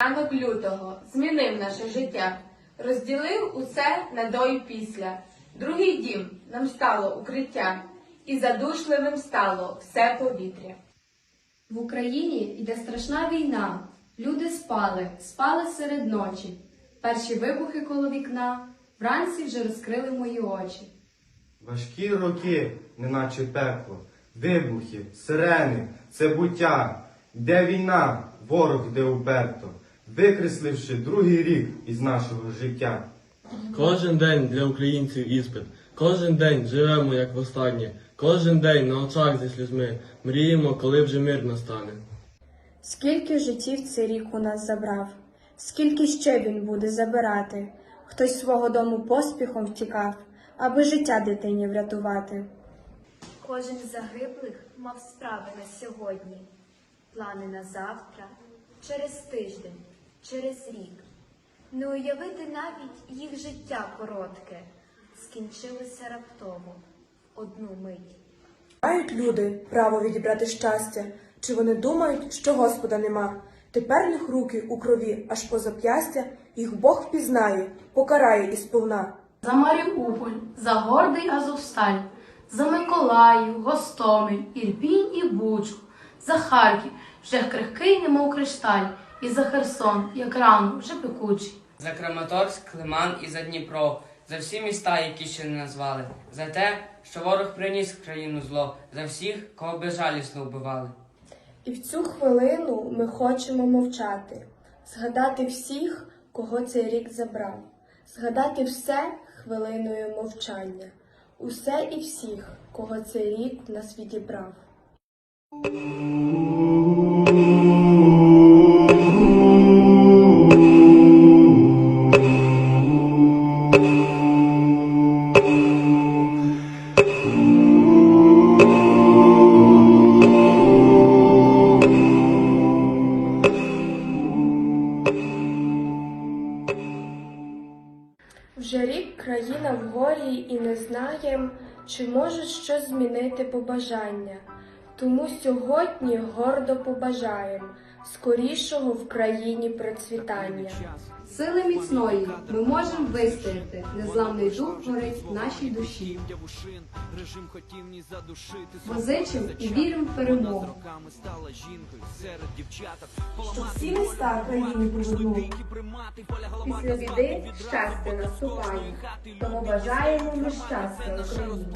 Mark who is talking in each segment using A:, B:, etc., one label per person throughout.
A: Ранок лютого змінив наше життя, розділив усе на до і після. Другий дім нам стало укриття, і задушливим стало все повітря.
B: В Україні йде страшна війна. Люди спали, спали серед ночі. Перші вибухи коло вікна, вранці вже розкрили мої очі.
C: Важкі роки, неначе пекло, вибухи, сирени, це буття. Де війна, ворог де уперто, викресливши другий рік із нашого життя.
D: Кожен день для українців іспит. Кожен день живемо як востаннє. Кожен день на очах зі слізьми. Мріємо, коли вже мир настане.
E: Скільки життів цей рік у нас забрав, скільки ще він буде забирати, хтось свого дому поспіхом втікав, аби життя дитині врятувати.
F: Кожен з загиблих мав справи на сьогодні, плани на завтра, через тиждень, через рік. Не уявити навіть їх життя коротке, скінчилося раптово в одну мить.
G: Мають люди право відібрати щастя, чи вони думають, що Господа нема? Тепер їх руки у крові, аж по зап'ястя, їх Бог впізнає, покарає і сповна.
H: За Маріуполь, за гордий Азовсталь, за Миколаїв, Гостомель, Ірпінь і Бучу, за Харків, вже крихкий, немов кришталь, і за Херсон, як рану, вже пекучий.
I: За Краматорськ, Лиман і за Дніпро, за всі міста, які ще не назвали, за те, що ворог приніс в країну зло, за всіх, кого безжалісно вбивали.
E: І в цю хвилину ми хочемо мовчати, згадати всіх, кого цей рік забрав, згадати все хвилиною мовчання, усе і всіх, кого цей рік нас відібрав. Вже рік країна в горі і не знаєм, чи може щось змінити побажання. Тому сьогодні гордо побажаєм скорішого в країні процвітання.
B: Сили міцної ми можемо вистояти. Незламний дух горить в нашій душі. режим хотів ні задушити. Позичим і віримо в перемогу.
G: Щоб всі міста країни повернули.
A: Після біди щастя наступає, тому бажаємо ми щастя Україні.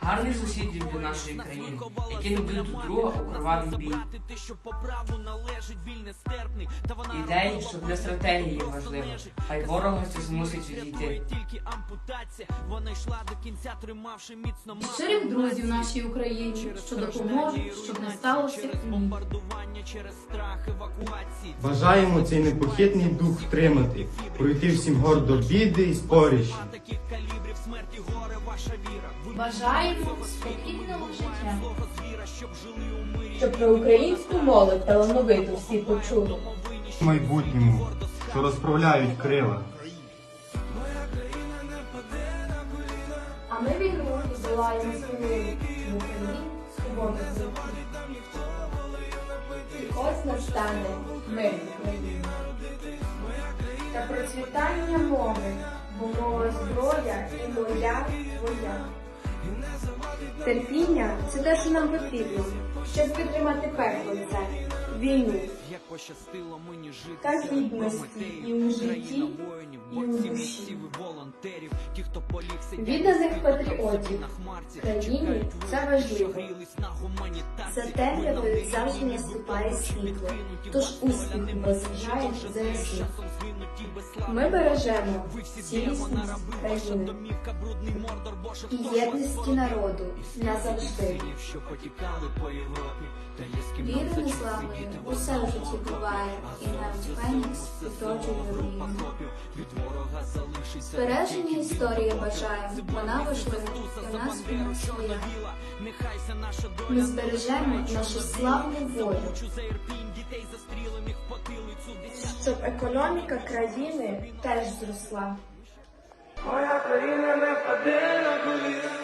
I: Гарних сусідів для нашої країни, які не будуть у друга у кровавий бій. Ідеї, що для стратегії важливо. Хай ворога це змусить відійти.
H: Щирих друзів нашій Україні, що допоможуть, щоб не сталося ні.
C: Бажаємо цей непохитний дух втримати, пройти всім гордо біди і спорищі.
H: Бажаємо спокійного життя.
A: Щоб про українську молодь талановиту всі почули.
C: В майбутньому, що розправляють крила.
A: А ми війну здолаємо спиною, в Україні свободу звикли. І ось настане мир в Україні.
E: Та процвітання мови, бо мова зброя і моя твоя. Терпіння це те, що нам потрібно, щоб підтримати пекло це, війну. Та гідності і у житті, і у душі.
B: Відданих патріотів країні це важливо.
F: За темрявою завжди наступає світло, тож успіх бажає ЗСУ.
E: Ми бережемо цілісність країни.
F: І єдності народу назавжди. Віру незламною усе в житті буває, і навіть Фенікс відроджує руїни. Збереження історії бажаємо, вона важлива, і в нас вона. Ми збережемо нашу славну волю.
E: щоб економіка країни теж зросла.
C: Моя країна не впаде на коліна.